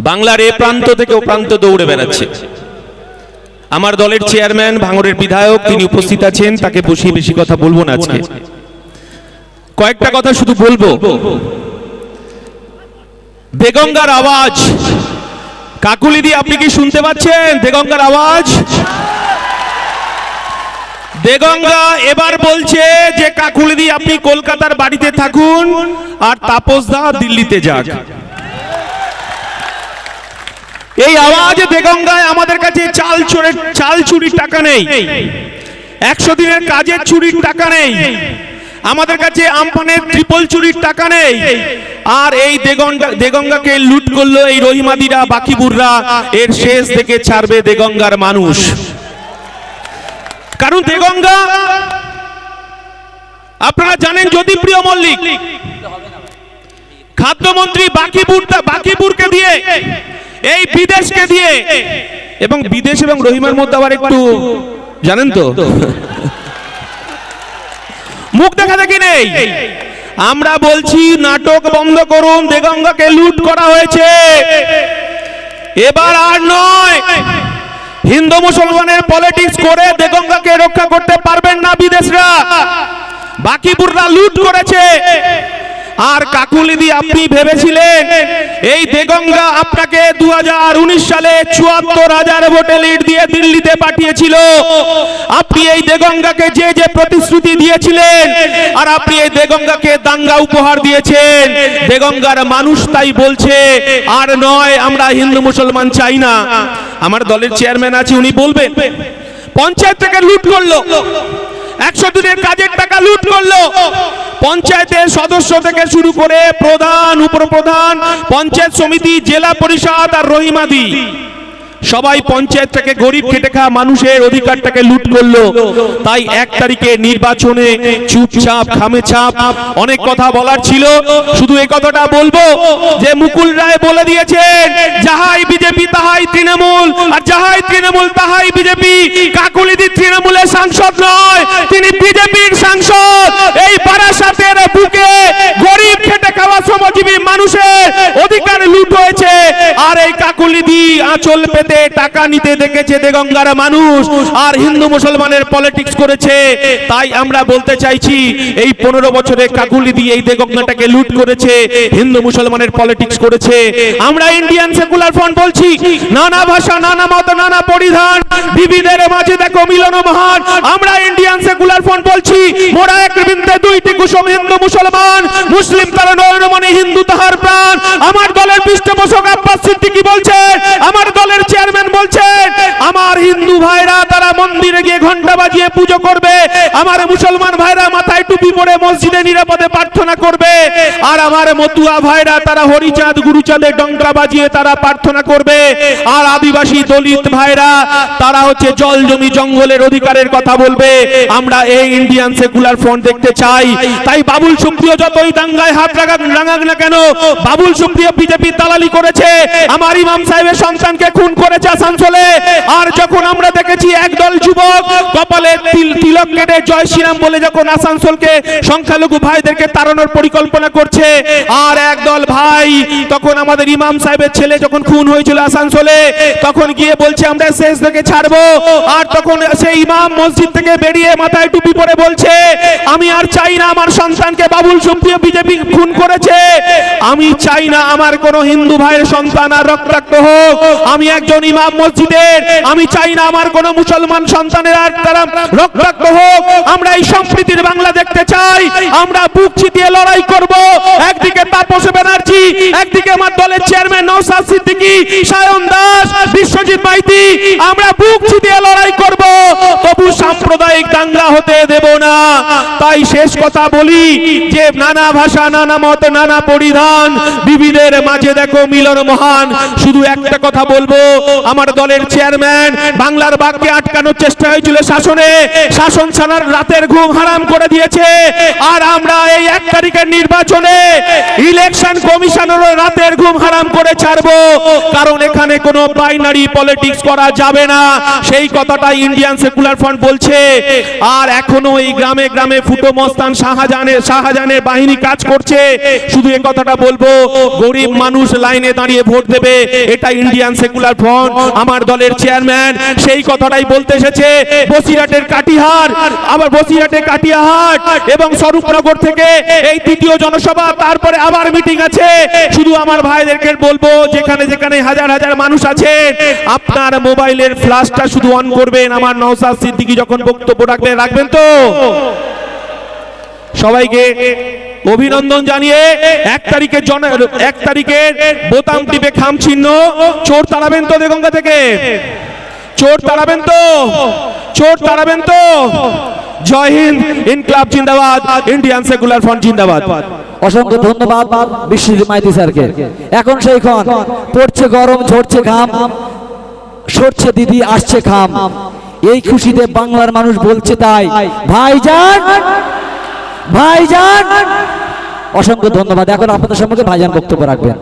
বাংলার এ প্রান্ত থেকে ও প্রান্ত দৌড়ে বেড়াচ্ছে। আমার দলের চেয়ারম্যান ভাঙড়ের বিধায়ক তিনি উপস্থিত আছেন, তাকে বসিয়ে বেশি কথা বলব না আজকে। কয়েকটা কথা শুধু বলব। বেগঙ্গার আওয়াজ। কাকুলি আপনি কি শুনতে পাচ্ছেন? দেগঙ্গার আওয়াজ? দেগঙ্গা এবার বলছে যে, কাকুলি দিয়ে আপনি কলকাতার বাড়িতে থাকুন, আর তাপস দা দিল্লিতে যাক। এই আওয়াজ দেগঙ্গায় আমাদের কাছে চাল চোরের চাল চুরির টাকা নেই। একশো দিনের কাজের চুরির টাকা নেই। আমাদের কাছে আমপানের ট্রিপল চুরির টাকা নেই। আর এই দেগঙ্গা দেগঙ্গাকে লুট করল এই রহিমাদিরা, বাকিবুররা। এর শেষ থেকে ছাড়বে দেগঙ্গার মানুষ। কারণ দেগঙ্গা, আপনারা জানেন জ্যোতিপ্রিয় মল্লিক, খাদ্যমন্ত্রী বাকিপুরটা বাকিপুরকে দিয়ে এই বিদেশকে দিয়ে। এবং বিদেশ এবং রহিমার মধ্যে আবার একটু, জানেন তো? মুখ দেখা দেখি নেই। আমরা বলছি, নাটক বন্ধ করুন, দেগঙ্গাকে লুট করা হয়েছে। এবার আর নয়। হিন্দু মুসলমানের পলিটিক্স করে দেগঙ্গাকে রক্ষা করতে পারবেন না বিদেশরা। বাকিপুররা লুট করেছে। আর কাকুলিদি আপনি ভেবেছিলেন এই দেগঙ্গা আপনাকে দু হাজার উনিশ সালে চুয়াত্তর হাজার ভোটে লিড দিয়ে দিল্লিতে পাঠিয়েছিল। আপনি এই দেগঙ্গাকে যে যে প্রতিশ্রুতি দিয়েছিলেন আর আপনি এই দেগঙ্গাকে দাঙ্গা উপহার দিয়েছেন। দেগঙ্গার মানুষ তাই বলছে, আর নয়, আমরা হিন্দু মুসলমান চাই না। আমার দলের চেয়ারম্যান আছে, উনি বলবেন, পঞ্চায়েত থেকে লুট করল, একশো দিনের কাজের টাকা লুট করল পঞ্চায়েতের সদস্য থেকে শুরু করে প্রধান উপপ্রধান পঞ্চায়েত সমিতি জেলা পরিষদ আর রহিমাদি। সবাই পঞ্চায়েতটাকে গরিব খেটে খাওয়া মানুষের অধিকারটাকে লুট করল। তাই এক তারিখে নির্বাচনে চুপচাপ খামে ছাপ অনেক কথা বলার ছিল। শুধু এই কথাটা বলব যে মুকুল রায় বলে দিয়েছেন, যাহাই বিজেপি তাহাই তৃণমূল, আর যাহাই তৃণমূল তাহাই বিজেপি। কাকুলিদি তৃণমূলের সাংসদ নয়, তিনি বিজেপির সাংসদ। এই বারাসাতের বুকে গরিব খেটে খাওয়া শ্রমজীবী মানুষের অধিকার লুট হয়েছে। আর এই কাকুলিদি আঁচল পেতে টাকা নিতে দেখেছে দেগঙ্গার মানুষ। আর হিন্দু মুসলমানের পলিটিক্স করেছে। তাই আমরা বলতে চাইছি, এই পনেরো বছরে কাকুলিদি এই দেগঙ্গাটাকে লুট করেছে, হিন্দু মুসলমানের পলিটিক্স করেছে। আমরা ইন্ডিয়ান সেকুলার ফ্রন্ট বলছি, নানা ভাষা, নানা মত, নানা পরিধান, বিবিধের মাঝে দেখো মিলন মহান। আমরা ইন্ডিয়ান সেকুলার ফ্রন্ট বলছি, মোরা এক বৃন্দে দুইটি কুসুম হিন্দু মুসলমান, মুসলিম তারা নয়নমণি হিন্দু তাহার প্রাণ। আমার দলের পৃষ্ঠপোষক আব্বাস সিদ্দিকী বলছেন, আমার দলের চেয়ারম্যান বলছেন, আমার হিন্দু ভাইরা তারা মন্দিরে গিয়ে ঘণ্টা বাজিয়ে পুজো করবে, আমার মুসলমান ভাইরা মাথায় টুপি পরে মসজিদে নিরাপদে প্রার্থনা করবে, আর আমার মতুয়া ভাইরা তারা হরিচাঁদ, গুরুচাঁদে ডঙ্কা বাজিয়ে তারা প্রার্থনা করবে, আর আদিবাসী দলিত ভাইরা তারা হচ্ছে জল জমি জঙ্গলের অধিকারের কথা বলবে। আমরা এই ইন্ডিয়ান সেকুলার ফ্রন্ট দেখতে চাই। তাই বাবুল সুপ্রিয় যতই দাঙ্গায় হাত লাগাক লাগাক না কেন, বাবুল সুপ্রিয় বিজেপি দালালি করেছে, আমার ইমাম সাহেবের সন্তানকে খুন করেছে আসানসোলে। আর যখন আমরা দেখেছি একদল যুবক কপালে তিল- তিলক কেটে জয় শ্রীরাম বলে যখন আসানসোলকে সংখ্যালঘু ভাইদেরকে তাড়ানোর পরিকল্পনা করছে, আর একদল ভাই, তখন আমাদের ইমাম সাহেবের ছেলে যখন খুন হয়েছিল আসানসোলে, তখন গিয়ে বলছে, আমরা শেষ থেকে ছাড়বো। আর তখন সেই ইমাম মসজিদ থেকে বেরিয়ে মাথায় টুপি পরে বলছে, আমি আর চাই না আমার সন্তানকে বাবুল সুপ্রিয় বিজেপি খুন করেছে। আমি চাই না আমার কোন হিন্দু ভাইয়ের সন্তান আর রক্তাক্ত হোক। আমি একজন ইমাম মসজিদের। আমি চাই না আমার কোন মুসলমান সন্তানের আর রক্তাক্ত হোক, আমরা এই সম্প্রীতির বাংলা দেখতে চাই, আমরা বুক ছিটিয়ে লড়াই করব। একদিকে তাপস ব্যানার্জি, একদিকে আমার দলের চেয়ারম্যান নৌসাদ সিদ্দিকী, সায়ন দাস, বিশ্বজিৎ মাইতি, আমরা বুক ছিটিয়ে লড়াই করব। তবু সাম্প্রদায়িক দাঙ্গা হতে তাই শেষ কথা বলি যে নানা ভাষা, নানা মত, নানা পরিধান বিবিধের মাঝে দেখো মিলন মহান। শুধু একটা কথা বলব, আমার দলের চেয়ারম্যান বাংলার বাঘকে আটকানোর চেষ্টা হয়েছিল শাসনে। শাসন ছাড়ার রাতের ঘুম হারাম করে দিয়েছে। আর আমরা এই এক তারিখের নির্বাচনে ইলেকশন কমিশনের রাতের ঘুম হারাম করে ছাড়বো। কারণ এখানে কোনো বাইনারি পলিটিক্স করা যাবে না। সেই কথাটা ইন্ডিয়ান সেকুলার ফ্রন্ট বলছে। আর এখনও এই গ্রামে গ্রামে ফুটে ফুটো মস্তান শাহজাহানের শাহজাহানের বাহিনী কাজ করছে। শুধু এই কথাটা বলব, গরিব মানুষ লাইনে দাঁড়িয়ে ভোট দেবে, এটা ইন্ডিয়ান সেকুলার ফ্রন্ট আমার দলের চেয়ারম্যান সেই কথাটাই বলতে এসেছে। বসিরহাটের কাটিহার, আবার বসিরহাটের কাটিয়াহাট এবং স্বরূপনগর থেকে এই তৃতীয় জনসভা, তারপরে আবার মিটিং আছে। শুধু আমার ভাইদেরকে বলব, যেখানে যেখানে হাজার হাজার মানুষ আছে, আপনার মোবাইলের ফ্ল্যাশটা শুধু অন করবেন। আমার নওসাদ সিদ্দিকী যখন বক্তব্য রাখবেন রাখবেন তো? সবাইকে অভিনন্দন জানিয়ে এক তারিখের জন এক তারিখের বোতাম টিপে খাম চিহ্ন চোর তাড়াবেন তো দেগঙ্গা থেকে। চোর তাড়াবেন তো। চোর তাড়াবেন তো। জয় হিন্দ, ইনকলাব জিন্দাবাদ, ইন্ডিয়ান সেকুলার ফ্রন্ট জিন্দাবাদ। অসংখ্য ধন্যবাদ বিশ্বজিৎ মাইতি স্যারকে। এখন সেইখন পড়ছে গরম, ঝরছে ঘাম, সরছে দিদি, আসছে খাম। এই খুশিতে বাংলার মানুষ বলছে তাই। ভাইজান! ভাইজান অসংখ্য ধন্যবাদ। এখন আপনাদের সম্মুখে ভাইজান বক্তব্য রাখবেন।